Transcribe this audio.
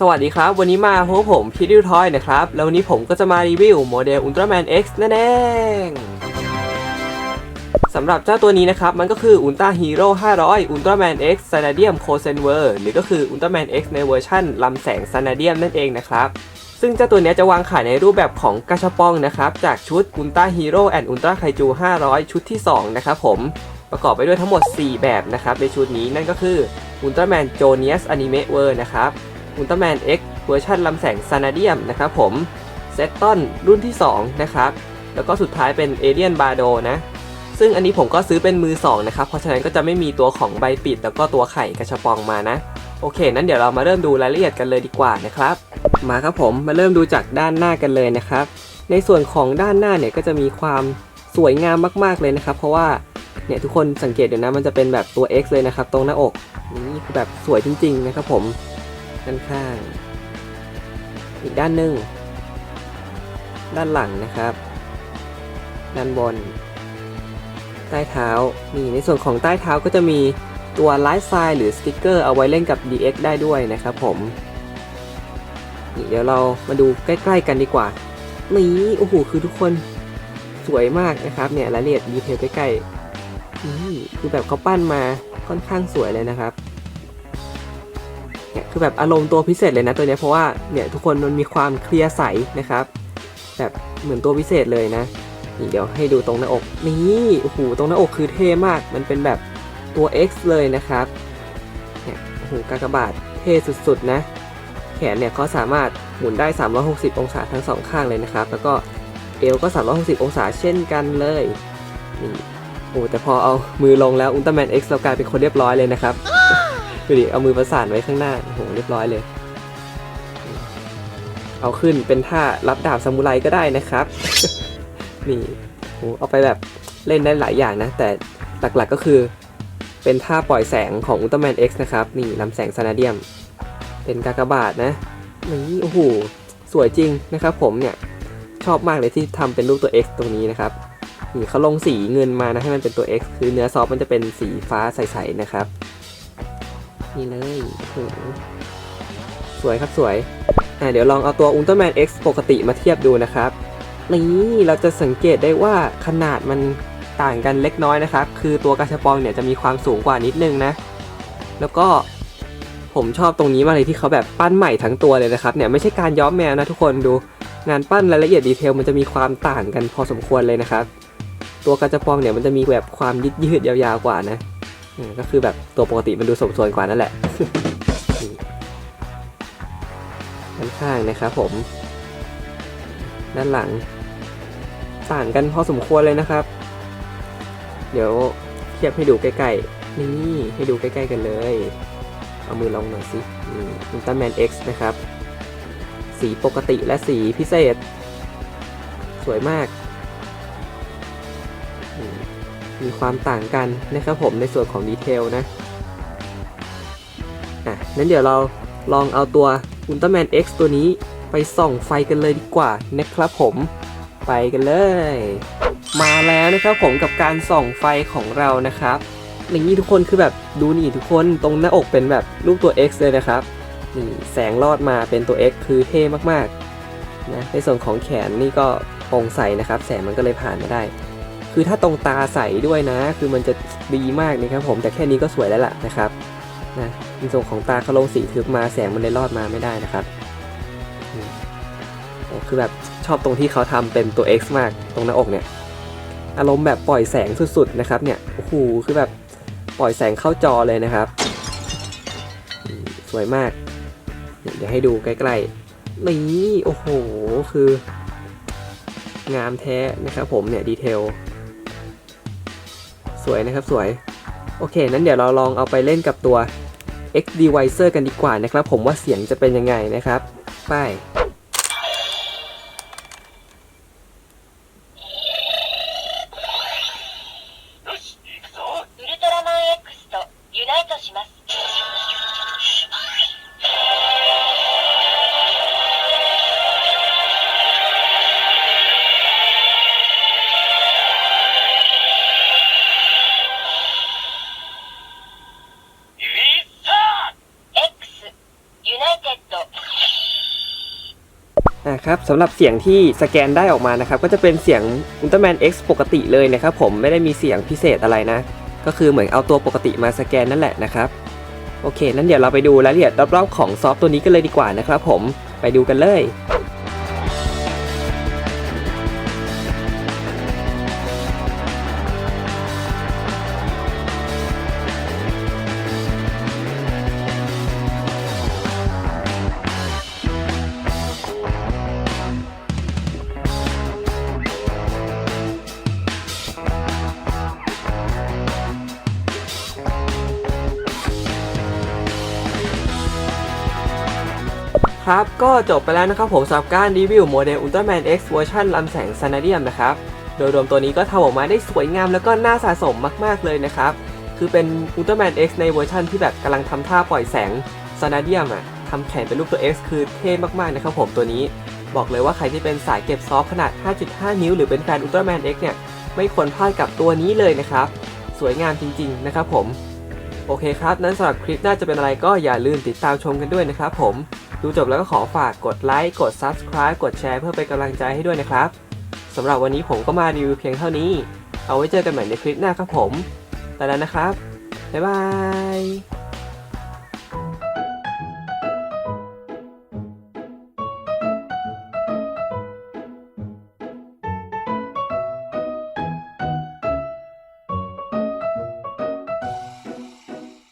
สวัสดีครับ วันนี้มาพบผมพีดิวทอยนะครับ แล้ววันนี้ผมก็จะมารีวิวโมเดล Ultraman X นั่นเองสำหรับเจ้าตัวนี้นะครับ มันก็คือ Ultra Hero 500 Ultraman X Vanadium c o s e n v e r หรือก็คือ Ultraman X ในเวอร์ชั่นลำแสง Vanadium นั่นเองนะครับ ซึ่งเจ้าตัวนี้จะวางขายในรูปแบบของกระชับปองนะครับ จากชุด Ultra Hero and Ultra Kaiju 500 ชุดที่ 2 นะครับผมประกอบไปด้วยทั้งหมด 4 แบบนะครับในชุดนี้นั่นก็คือ Ultraman Jonius Anime World นะครับ อุลตร้าแมน X เวอร์ชันลำแสงซานาเดียมนะครับผมเซตตอนรุ่นที่ 2 นะครับ แล้วก็สุดท้ายเป็นเอเลียนบาโดนะ ซึ่งอันนี้ผมก็ซื้อเป็นมือ 2 นะครับ เพราะฉะนั้นก็จะไม่มีตัวของใบปิด แล้วก็ตัวไข่กระชปองมานะ โอเค นั้นเดี๋ยวเรามาเริ่มดูรายละเอียดกันเลยดีกว่านะครับ มาครับผมมาเริ่มดูจากด้านหน้ากันเลยนะครับ ในส่วนของด้านหน้าเนี่ยก็จะมีความสวยงามมากๆเลยนะครับ เพราะว่าเนี่ยทุกคนสังเกตดูนะมันจะเป็นแบบตัว X เลยนะครับ ตรงหน้าอกนี่คือแบบสวยจริง ๆ นะครับผม ด้านข้าง อีกด้านหนึ่ง ด้านหลังนะครับ ด้านบน ใต้เท้า นี่ในส่วนของใต้เท้าก็จะมีตัวไลฟ์ไซน์หรือสติกเกอร์เอาไว้เล่นกับ DX ได้ด้วยนะครับผมนี่เดี๋ยวเรามาดูใกล้ๆกันดีกว่า นี่โอ้โหคือทุกคนสวยมากนะครับเนี่ยรายละเอียดดีเทลใกล้ๆนี่คือแบบเขาปั้นมาค่อนข้างสวยเลยนะครับ เนี่ยคือแบบอารมณ์ตัวพิเศษเลยนะตัวเนี้ยเพราะว่าเนี่ยทุกคนมันมีความเคลียร์ใสนะครับ แบบเหมือนตัวพิเศษเลยนะนี่เดี๋ยวให้ดูตรงหน้าอกนี่โอ้โหตรงหน้าอกคือเท่มาก มันเป็นแบบตัว X เลยนะครับเนี่ยโอ้โหกากบาทเท่สุดๆนะแขนเนี่ยเขาสามารถหมุนได้ 360 องศาทั้งสองข้างเลยนะครับ แล้วก็เอวก็ 360 องศาเช่นกันเลยนี่โอ้แต่พอเอามือลงแล้วอุลตร้าแมน X เรากลายเป็นคนเรียบร้อยเลยนะครับ ดูดิเอามือประสานไว้ข้างหน้าโหเรียบร้อยเลย เอาขึ้นเป็นท่ารับดาบซามูไรก็ได้นะครับ นี่โหเอาไปแบบเล่นได้หลายอย่างนะ แต่หลักๆก็คือ เป็นท่าปล่อยแสงของอุลตร้าแมน X นะครับ นี่ลำแสงซานาเดียม เป็นกากบาทนะนี่โอ้โหสวยจริงนะครับผมเนี่ยชอบมากเลยที่ทำเป็นรูปตัว X ตรงนี้นะครับนี่เขาลงสีเงินมานะให้มันเป็นตัว X คือเนื้อซอฟมันจะเป็นสีฟ้าใสๆนะครับ นี่เลยโอ้โหสวยครับสวยอ่าเดี๋ยวลองเอาตัว Ultraman X ปกติมาเทียบดูนะครับ นี่เราจะสังเกตได้ว่าขนาดมันต่างกันเล็กน้อยนะครับ คือตัวกระชับปองเนี่ยจะมีความสูงกว่านิดนึงนะ แล้วก็ผมชอบตรงนี้มากเลยที่เขาแบบปั้นใหม่ทั้งตัวเลยนะครับเนี่ยไม่ใช่การย้อมแมวนะทุกคนดูงานปั้นรายละเอียดดีเทลมันจะมีความต่างกันพอสมควรเลยนะครับ ตัวกระชับปองเนี่ยมันจะมีแบบความยืดยืดยาวๆกว่านะ ก็คือแบบตัวปกติมันดูสมส่วนกว่านั่นแหละด้านข้างนะครับผม ด้านหลัง ต่างกันพอสมควรเลยนะครับ เดี๋ยวเทียบให้ดูใกล้ๆ นี่ให้ดูใกล้ๆกันเลย เอามือลงหน่อยสิอุลตร้าแมน X นะครับ สีปกติและสีพิเศษ สวยมาก มีความต่างกันนะครับผมในส่วนของดีเทลนะอะนั้นเดี๋ยวเราลองเอาตัว Ultraman X ตัวนี้ไปส่องไฟกันเลยดีกว่านะครับผมไปกันเลย มาแล้วนะครับผมกับการส่องไฟของเรานะครับอย่างนี้ทุกคนคือแบบดูนี่ทุกคนตรงหน้าอกเป็นแบบรูปตัว X เลยนะครับนี่แสงลอดมาเป็นตัว X คือเท่มากๆนะในส่วนของแขนนี่ก็โปร่งใสนะครับ แสงมันก็เลยผ่านมาได้ คือถ้าตรงตาใสด้วยนะ คือมันจะดีมากนะครับผมแต่แค่นี้ก็สวยแล้วล่ะนะครับนะในส่วนของตาเขาลงสีทึบมาแสงมันเลยรอดมาไม่ได้นะครับโอ้คือแบบชอบตรงที่เขาทำเป็นตัว X มากตรงหน้าอกเนี่ย อารมณ์แบบปล่อยแสงสุดๆนะครับเนี่ยโอ้โหคือแบบปล่อยแสงเข้าจอเลยนะครับ สวยมาก เดี๋ยวให้ดูใกล้ๆนี่โอ้โหคืองามแท้นะครับผมเนี่ยดีเทล สวยนะครับสวย โอเค นั้นเดี๋ยวเราลองเอาไปเล่นกับตัว X Divisor กันดีกว่านะครับ ผมว่าเสียงจะเป็นยังไงนะครับ ไป United ครับสำหรับเสียงที่สแกนได้ออกมานะครับ ก็จะเป็นเสียงอุลตร้าแมน X ปกติเลยนะครับผมไม่ได้มีเสียงพิเศษอะไรนะ ก็คือเหมือนเอาตัวปกติมาสแกนนั่นแหละนะครับโอเคนั้นเดี๋ยวเราไปดูรายละเอียดรอบๆของซอฟต์ตัวนี้กันเลยดีกว่านะครับผมไปดูกันเลย ครับ ก็จบไปแล้วนะครับผมสำหรับการรีวิวโมเดล Ultraman X เวอร์ชันลำแสง s a n a d i u m นะครับ โดยรวมตัวนี้ก็ทำออกมาได้สวยงามแล้วก็น่าสะสมมากๆเลยนะครับ คือเป็น Ultraman X ในเวอร์ชันที่แบบกำลังทำท่าปล่อยแสง s a n a d i u m อะทำแขนเป็นรูปตัว X คือเท่มากๆนะครับผมตัวนี้ บอกเลยว่าใครที่เป็นสายเก็บซอฟขนาด 5.5 นิ้วหรือเป็นแฟน Ultraman X เนี่ยไม่ควรพลาดกับตัวนี้เลยนะครับ สวยงามจริง ๆ นะครับผม โอเคครับ นั้นสำหรับคลิปน้าจะเป็นอะไรก็อย่าลืมติดตามชมกันด้วยนะครับผม ดูจบแล้วก็ขอฝากกดไลค์ กด Subscribe กดแชร์เพื่อเป็นกำลังใจให้ด้วยนะครับสำหรับวันนี้ผมก็มารีวิวเพียงเท่านี้ เอาไว้เจอกันใหม่ในคลิปหน้าครับผม แต่แล้วนะครับ บ๊ายบาย